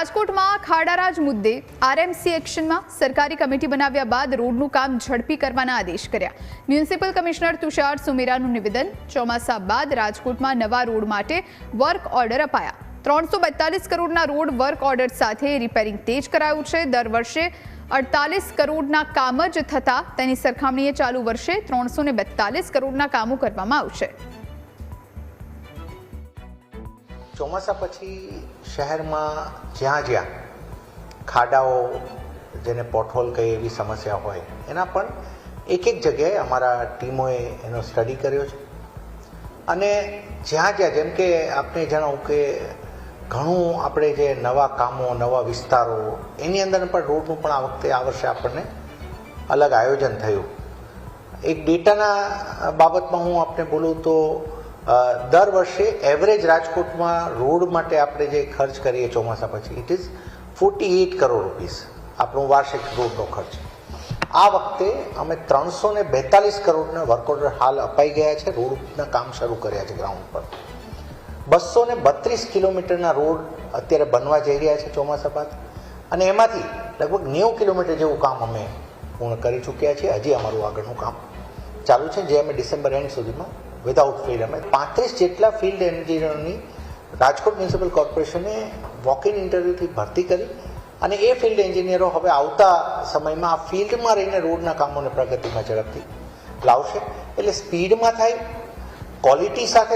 રાજકોટમાં ખાડારાજ મુદ્દે આરએમસી એક્શનમાં સરકારી કમિટી બનાવ્યા બાદ રોડનું કામ ઝડપી કરવાના આદેશ કર્યા. મ્યુનિસિપલ કમિશનર તુષાર સુમેરાનું નિવેદન, ચોમાસા બાદ રાજકોટમાં નવા રોડ માટે વર્ક ઓર્ડર અપાયા. ત્રણસો બેતાલીસ કરોડના રોડ વર્ક ઓર્ડર સાથે રિપેરિંગ તેજ કરાયું છે. દર વર્ષે અડતાલીસ કરોડના કામ જ થતા તેની સરખામણીએ ચાલુ વર્ષે ત્રણસો કરોડના કામો કરવામાં આવશે. ચોમાસા પછી શહેરમાં જ્યાં જ્યાં ખાડાઓ જેને પોટહોલ કહે એવી સમસ્યા હોય, એના પણ એક એક જગ્યાએ અમારા ટીમોએ એનો સ્ટડી કર્યો છે. અને જ્યાં જ્યાં જેમ કે આપને જણાવું કે ઘણું આપણે જે નવા કામો, નવા વિસ્તારો, એની અંદર પણ રોડનું પણ આ વખતે, આ વર્ષે આપણને અલગ આયોજન થયું. એક ડેટાના બાબતમાં હું આપને બોલું તો દર વર્ષે એવરેજ રાજકોટમાં રોડ માટે આપણે જે ખર્ચ કરીએ ચોમાસા પછી it is forty eight crore rupees આપણું વાર્ષિક રોડનો ખર્ચ. આ વખતે અમે ત્રણસો ને બેતાલીસ કરોડના વર્ક ઓર્ડર હાલ અપાઈ ગયા છે, રોડના કામ શરૂ કર્યા છે ગ્રાઉન્ડ પર. બસો ને બત્રીસ કિલોમીટરના રોડ અત્યારે બનવા જઈ રહ્યા છે ચોમાસા બાદ. અને એમાંથી લગભગ નેવું કિલોમીટર જેવું કામ અમે પૂર્ણ કરી ચૂક્યા છીએ. હજી અમારું આગળનું કામ ચાલુ છે, જે અમે ડિસેમ્બર એન્ડ સુધીમાં વિધાઉટ ફિલ્ડ અમે પાંત્રીસ જેટલા ફિલ્ડ એન્જિનિયરોની રાજકોટ મ્યુનિસિપલ કોર્પોરેશને વોક ઇન ઇન્ટરવ્યૂથી ભરતી કરી અને એ ફિલ્ડ એન્જિનિયરો હવે આવતા સમયમાં આ ફિલ્ડમાં રહીને રોડના કામોને પ્રગતિમાં ઝડપથી લાવશે. એટલે સ્પીડમાં થાય ક્વોલિટી સાથે